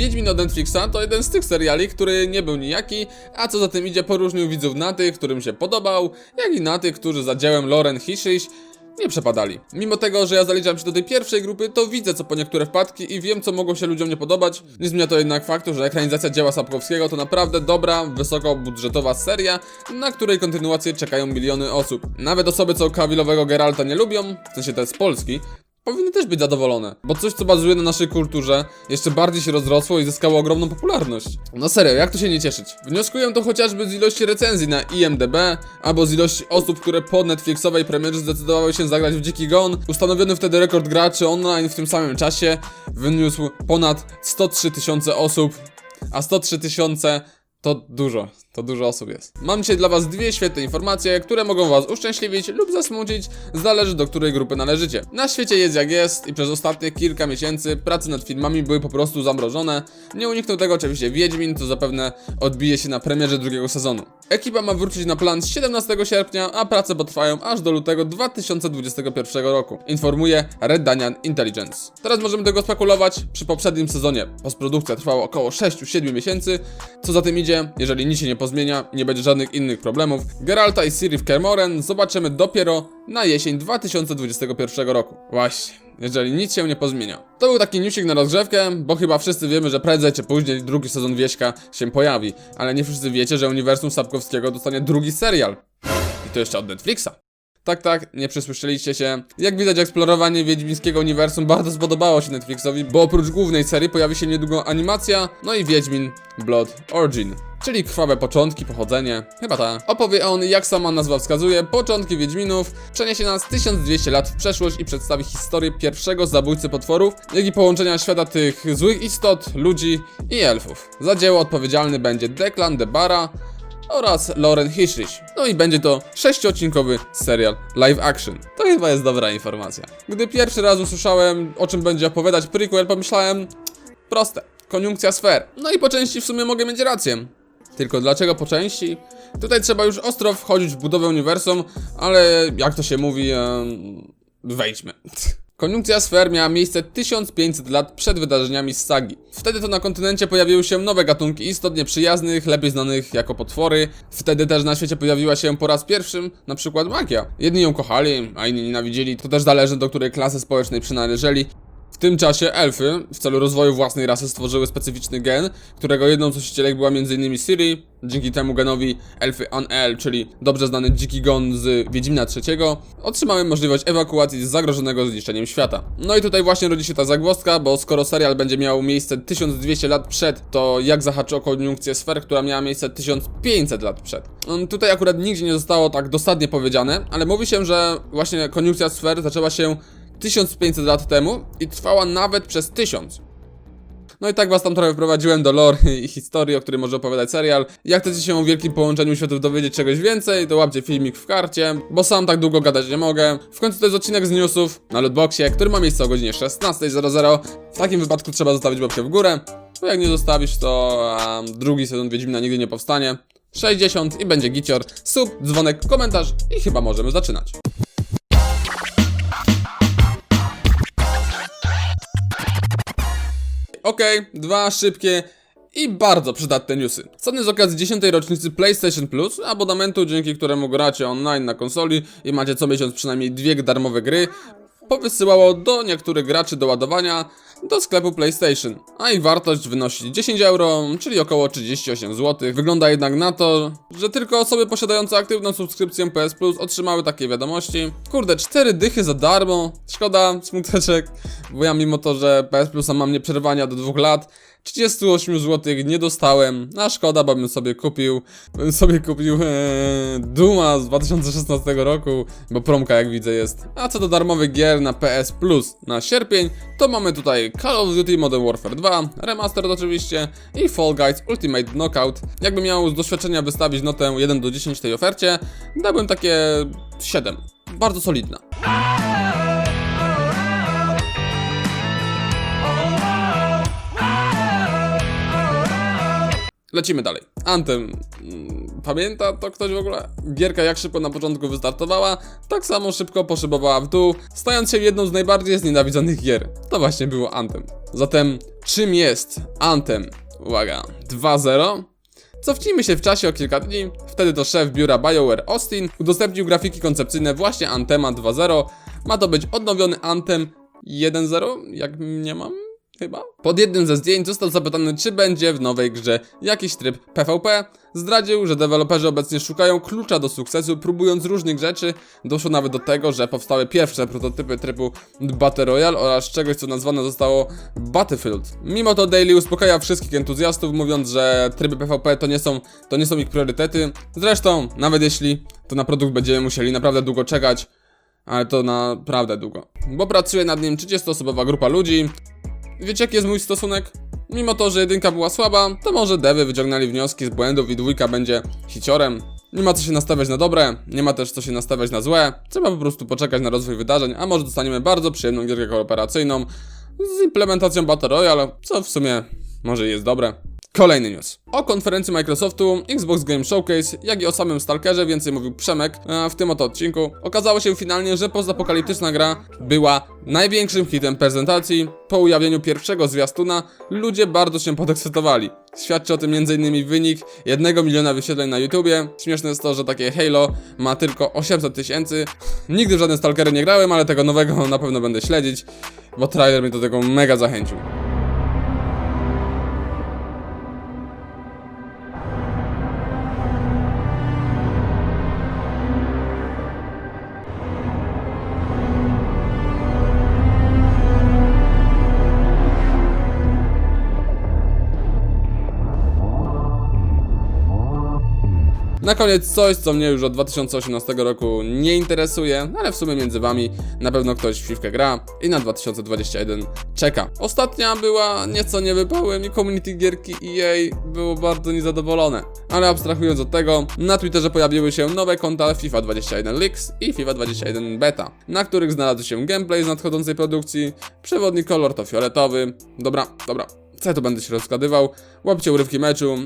Wiedźmin od Netflixa to jeden z tych seriali, który nie był nijaki, a co za tym idzie poróżnił widzów na tych, którym się podobał, jak i na tych, którzy za dziełem Loren Hishish nie przepadali. Mimo tego, że ja zaliczam się do tej pierwszej grupy, to widzę co po niektóre wpadki i wiem co mogą się ludziom nie podobać. Nie zmienia to jednak faktu, że ekranizacja dzieła Sapkowskiego to naprawdę dobra, wysokobudżetowa seria, na której kontynuację czekają miliony osób. Nawet osoby, co Kawilowego Geralta nie lubią, w sensie te z Polski, powinny też być zadowolone, bo coś co bazuje na naszej kulturze jeszcze bardziej się rozrosło i zyskało ogromną popularność. No serio, jak tu się nie cieszyć? Wnioskuję to chociażby z ilości recenzji na IMDb, albo z ilości osób, które po Netflixowej premierze zdecydowały się zagrać w Dziki Gon. Ustanowiony wtedy rekord graczy online w tym samym czasie wyniósł ponad 103 tysiące osób, a 103 tysiące to dużo, to dużo osób jest. Mam dzisiaj dla Was dwie świetne informacje, które mogą Was uszczęśliwić lub zasmucić, zależy do której grupy należycie. Na świecie jest jak jest i przez ostatnie kilka miesięcy prace nad filmami były po prostu zamrożone. Nie uniknął tego oczywiście Wiedźmin, co zapewne odbije się na premierze drugiego sezonu. Ekipa ma wrócić na plan z 17 sierpnia, a prace potrwają aż do lutego 2021 roku. Informuje Red Danian Intelligence. Teraz możemy tego spekulować. Przy poprzednim sezonie postprodukcja trwała około 6-7 miesięcy. Co za tym idzie, jeżeli nic się nie pozmienia, nie będzie żadnych innych problemów. Geralta i Ciri w Kermoren zobaczymy dopiero na jesień 2021 roku. Właśnie. Jeżeli nic się nie pozmienia. To był taki newsik na rozgrzewkę, bo chyba wszyscy wiemy, że prędzej czy później drugi sezon Wieśka się pojawi. Ale nie wszyscy wiecie, że uniwersum Sapkowskiego dostanie drugi serial. I to jeszcze od Netflixa. Tak, tak, nie przesłyszeliście się. Jak widać, eksplorowanie wiedźmińskiego uniwersum bardzo spodobało się Netflixowi, bo oprócz głównej serii pojawi się niedługo animacja, no i Wiedźmin Blood Origin. Czyli krwawe początki, pochodzenie. Chyba tak. Opowie on, jak sama nazwa wskazuje, początki Wiedźminów, przeniesie nas 1200 lat w przeszłość i przedstawi historię pierwszego zabójcy potworów, jak i połączenia świata tych złych istot, ludzi i elfów. Za dzieło odpowiedzialny będzie Declan Debara, oraz Lauren Hishrich. No i będzie to sześciodcinkowy serial live action. To chyba jest dobra informacja. Gdy pierwszy raz usłyszałem, o czym będzie opowiadać prequel, pomyślałem, proste, koniunkcja sfer. No i po części w sumie mogę mieć rację. Tylko dlaczego po części? Tutaj trzeba już ostro wchodzić w budowę uniwersum, ale jak to się mówi, em, wejdźmy. Koniunkcja sfer miała miejsce 1500 lat przed wydarzeniami z sagi. Wtedy to na kontynencie pojawiły się nowe gatunki istot nieprzyjaznych, lepiej znanych jako potwory. Wtedy też na świecie pojawiła się po raz pierwszym na przykład magia. Jedni ją kochali, a inni nienawidzili. To też zależy do której klasy społecznej przynależeli. Tym czasie elfy w celu rozwoju własnej rasy stworzyły specyficzny gen, którego jedną z nosicielek była m.in. Ciri. Dzięki temu genowi elfy An-El, czyli dobrze znany dziki gon z Wiedźmina III, otrzymały możliwość ewakuacji z zagrożonego zniszczeniem świata. No i tutaj właśnie rodzi się ta zagwozdka, bo skoro serial będzie miał miejsce 1200 lat przed, to jak zahaczy o koniunkcję sfer, która miała miejsce 1500 lat przed. No, tutaj akurat nigdzie nie zostało tak dosadnie powiedziane, ale mówi się, że właśnie koniunkcja sfer zaczęła się 1500 lat temu i trwała nawet przez 1000. No i tak was tam trochę wprowadziłem do lore i historii, o której może opowiadać serial. Jak chcecie się o wielkim połączeniu światów dowiedzieć czegoś więcej, to łapcie filmik w karcie, bo sam tak długo gadać nie mogę. W końcu to jest odcinek z newsów na Lootboxie, który ma miejsce o godzinie 16.00. W takim wypadku trzeba zostawić łapkę w górę, bo jak nie zostawisz, to um, drugi sezon Wiedźmina nigdy nie powstanie. 60 i będzie gicior, sub, dzwonek, komentarz i chyba możemy zaczynać. Okej, dwa szybkie i bardzo przydatne newsy. Sony z okazji 10. rocznicy PlayStation Plus, abonamentu, dzięki któremu gracie online na konsoli i macie co miesiąc przynajmniej dwie darmowe gry, powysyłało do niektórych graczy do ładowania do sklepu PlayStation, a ich wartość wynosi 10 euro, czyli około 38 zł. Wygląda jednak na to, że tylko osoby posiadające aktywną subskrypcję PS Plus otrzymały takie wiadomości. Kurde, 4 dychy za darmo, szkoda, smuteczek, bo ja mimo to, że PS Plusa mam nieprzerwania do 2 lat, 38 zł nie dostałem, a szkoda, bo bym sobie kupił, bym sobie kupił ee, Duma z 2016 roku, bo promka jak widzę jest. A co do darmowych gier na PS Plus na sierpień, to mamy tutaj Call of Duty Modern Warfare 2, Remastered oczywiście i Fall Guys Ultimate Knockout. Jakbym miał z doświadczenia wystawić notę 1 do 10 tej ofercie, dałbym takie 7. Bardzo solidna. Lecimy dalej. Anthem. Mm, Pamięta to ktoś w ogóle? Gierka jak szybko na początku wystartowała, tak samo szybko poszybowała w dół, stając się jedną z najbardziej znienawidzonych gier. To właśnie było Anthem. Zatem, czym jest Anthem? Uwaga, 2.0? Cofnijmy się w czasie o kilka dni. Wtedy to szef biura BioWare Austin udostępnił grafiki koncepcyjne właśnie Anthema 2.0. Ma to być odnowiony Anthem 1.0, jak nie mam chyba. Pod jednym ze zdjęć został zapytany, czy będzie w nowej grze jakiś tryb PvP. Zdradził, że deweloperzy obecnie szukają klucza do sukcesu, próbując różnych rzeczy. Doszło nawet do tego, że powstały pierwsze prototypy trybu Battle Royale oraz czegoś, co nazwane zostało Battlefield. Mimo to Daily uspokaja wszystkich entuzjastów, mówiąc, że tryby PvP to nie są, to nie są ich priorytety. Zresztą, nawet jeśli, to na produkt będziemy musieli naprawdę długo czekać. Ale to naprawdę długo. Bo pracuje nad nim 30-osobowa grupa ludzi, Wiecie jaki jest mój stosunek? Mimo to, że jedynka była słaba, to może dewy wyciągnęli wnioski z błędów i dwójka będzie hiciorem. Nie ma co się nastawiać na dobre, nie ma też co się nastawiać na złe. Trzeba po prostu poczekać na rozwój wydarzeń, a może dostaniemy bardzo przyjemną gierkę kooperacyjną z implementacją Battle Royale, co w sumie może jest dobre. Kolejny news. O konferencji Microsoftu, Xbox Game Showcase, jak i o samym Stalkerze więcej mówił Przemek e, w tym oto odcinku. Okazało się finalnie, że postapokaliptyczna gra była największym hitem prezentacji. Po ujawnieniu pierwszego zwiastuna ludzie bardzo się podekscytowali. Świadczy o tym m.in. wynik 1 miliona wyświetleń na YouTubie. Śmieszne jest to, że takie Halo ma tylko 800 tysięcy. Nigdy w żadne Stalkery nie grałem, ale tego nowego na pewno będę śledzić, bo trailer mnie do tego mega zachęcił. Na koniec coś, co mnie już od 2018 roku nie interesuje, ale w sumie między wami na pewno ktoś w Fifkę gra i na 2021 czeka. Ostatnia była nieco niewypałem i community gierki EA było bardzo niezadowolone. Ale abstrahując od tego, na Twitterze pojawiły się nowe konta FIFA 21 Leaks i FIFA 21 Beta, na których znalazł się gameplay z nadchodzącej produkcji, przewodni kolor to fioletowy. Dobra, dobra, co ja tu będę się rozgadywał? Łapcie urywki meczu,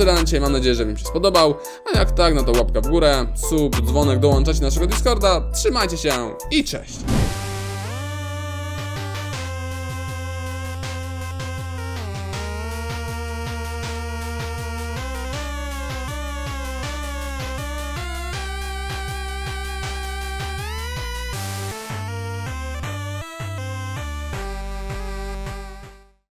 tyle na dzisiaj, mam nadzieję, że Wam się spodobał. A jak tak, no to łapka w górę, sub, dzwonek, dołączać naszego Discorda. Trzymajcie się i cześć!